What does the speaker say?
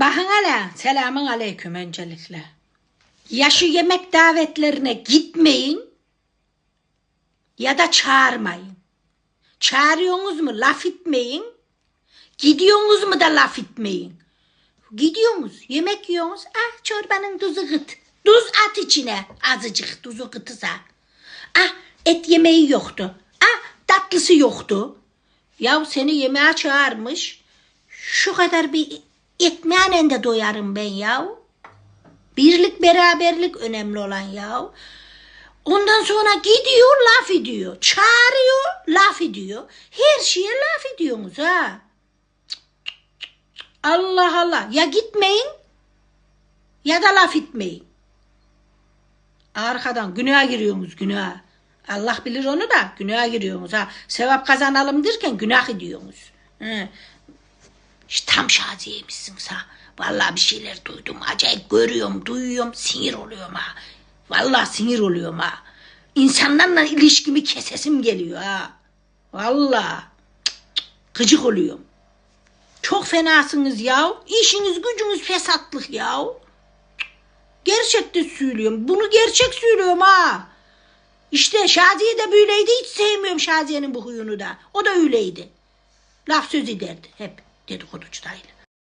Bakın hele. Selamun aleyküm öncelikle. Ya şu yemek davetlerine gitmeyin ya da çağırmayın. Çağırıyorsunuz mu laf etmeyin. Gidiyorsunuz mu da laf etmeyin. Gidiyorsunuz yemek yiyorsunuz. Ah çorbanın tuzu kıt. Tuz at içine azıcık tuzu kıtısa. Ah et yemeği yoktu. Ah tatlısı yoktu. Ya seni yemeğe çağırmış. Şu kadar bir ekmeğine de doyarım ben ya. Birlik beraberlik önemli olan ya. Ondan sonra gidiyor laf ediyor. Çağırıyor laf ediyor. Her şeye laf ediyorsunuz ha. Allah Allah. Ya gitmeyin ya da laf etmeyin. Arkadan günaha giriyorsunuz günaha. Allah bilir onu da günaha giriyorsunuz ha. Sevap kazanalım derken günah ediyorsunuz. Tam şaziyeymişsiniz ha. Vallahi bir şeyler duydum. Acayip görüyorum, duyuyorum. Sinir oluyorum ha. Vallahi sinir oluyorum ha. İnsanlarla ilişkimi kesesim geliyor ha. Vallahi. Cık, cık, Gıcık oluyorum. Çok fenasınız ya. İşiniz gücünüz fesatlık ya. Gerçekten söylüyorum. Bunu gerçek söylüyorum ha. İşte Şaziye de böyleydi. Hiç sevmiyorum Şaziye'nin bu huyunu da. O da öyleydi. Laf söz ederdi hep dedikodu çıtayla.